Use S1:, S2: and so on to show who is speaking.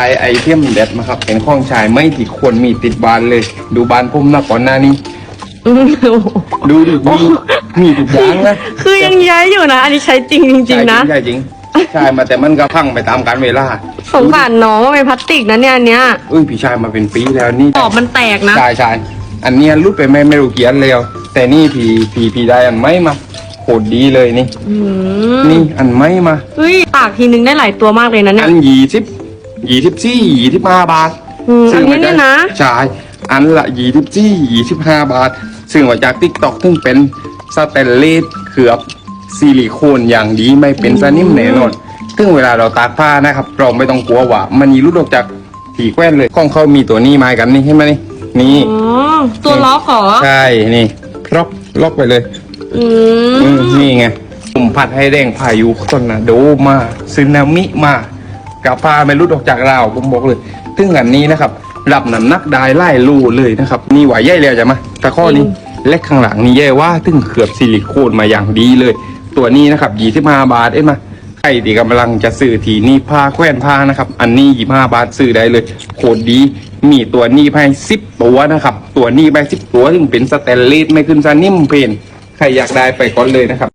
S1: ไอไอเทมเด็ดมาครับเป็นข้องชายไม่ที่ควรมีติดบ้านเลย ดูบ้านผมนะก่อนหน้านี้
S2: อืม
S1: ดูดิมีมีทุกอย่างนะ
S2: คือยังย้ายอยู่นะ อันนี้ใช้จริงจริงๆนะ
S1: ใช่จริงใช่มาแต่มันก็พังไปตามกาลเวลา
S2: สงสารน้องว่าเป็นพลาสติกนะเนี่ยอันเนี้ย
S1: เอ้ยพี่ชายมาเป็นปีแล้วนี่
S2: ขอบมันแตกนะ
S1: ใช่ใช่อันเนี้ยรุดไปไม่ไม่รู้กี่อันแล้วแต่นี่พี่พี่พี่ได้อันไม่มาโคตรดีเลยนี่
S2: อืม
S1: นี่อันไม่มา
S2: เฮ้ยตากทีนึงได้หลายตัวมากเลยนะเนี่
S1: อั
S2: ย
S1: นยี่สิบ ยี่สิบสี่ยี่สิบห้าบาท
S2: อืม
S1: ซึ่ง
S2: อันนี้เนี่ยนะ
S1: ใช่อันละยี่สิบสี่ยี่สิบห้าบาท ซึ่งว่าจากติ๊กต็อกถึงเป็นสเตนเลสเขือบซิลิโคนอย่างดีไม่เป็นสนิมแน่นอนซึ่งเวลาเราตากผ้านะครับ เราไม่ต้องกลัวว่า มันยีรุดออกจากถีแคว้นเลยข้องเขามีตัวนี้มากันนี่ใช่ไหมนี่นี่
S2: อ๋อ ตัวล็อกเหรอ
S1: ใช่ นี่ล็อกล็อกไปเลย
S2: อื
S1: อื
S2: ม
S1: มนี่ไงผมพัดให้แดงพายุตอนนะโดมาซึนามิมา กับพาไม่รุดออกจากเราวผมบอกเลยซึ่งอันนี้นะครับรับน้ำหนักได้ไล่ลูเลยนะครับนี่ไหวใหญ่เลยจะมาแต่ข้อนี้เล็กข้างหลังนี่แย่ว่าถึงเขือบซิลิโคนมาอย่างดีเลย ตัวนี้นะครับยี่สิบห้าบาทเอ้ยมาใครที่กำลังจะซื้อทีนี่ผ้าแคว้นผ้านะครับ อันนี้ยี่ห้าบาทซื้อได้เลยโคตรดี มีตัวนี้ให้สิบตัวนะครับ ตัวนี้ไปสิบตัวถึงเป็นสแตนเลสไม่ขึ้นซานิ่มเพนใครอยากได้ไปก่อนเลยนะครับ